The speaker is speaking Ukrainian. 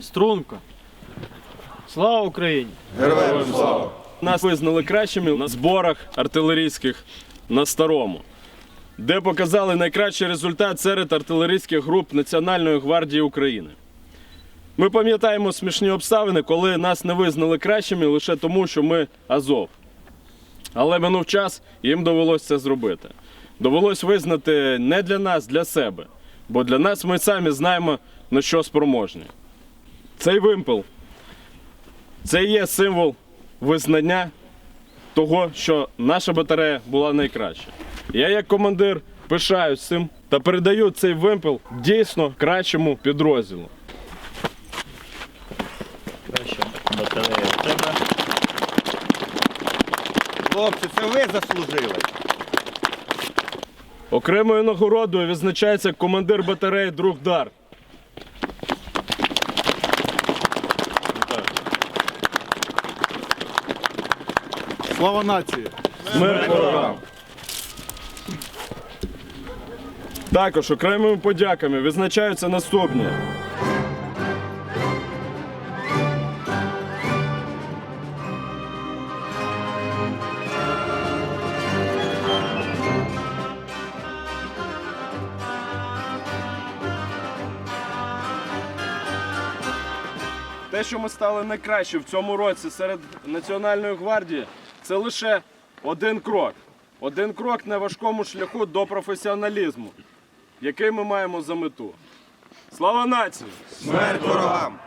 Струнко. Слава Україні! Героям слава! Нас визнали кращими на зборах артилерійських на старому, де показали найкращий результат серед артилерійських груп Національної гвардії України. Ми пам'ятаємо смішні обставини, коли нас не визнали кращими лише тому, що ми Азов. Але минув час, і їм довелося це зробити. Довелось визнати не для нас, для себе. Бо для нас ми самі знаємо, на що спроможні. Цей вимпел це є символ визнання того, що наша батарея була найкраща. Я, як командир, пишаюсь цим та передаю цей вимпел дійсно кращому підрозділу. Краще батарея в тебе. Хлопці, це ви заслужили. Окремою нагородою відзначається командир батареї Друг Дар. Слава нації! Мир ворогам! Також окремими подяками визначаються наступні. Те, що ми стали найкраще в цьому році серед Національної гвардії, це лише один крок. Один крок на важкому шляху до професіоналізму, який ми маємо за мету. Слава нації! Смерть ворогам!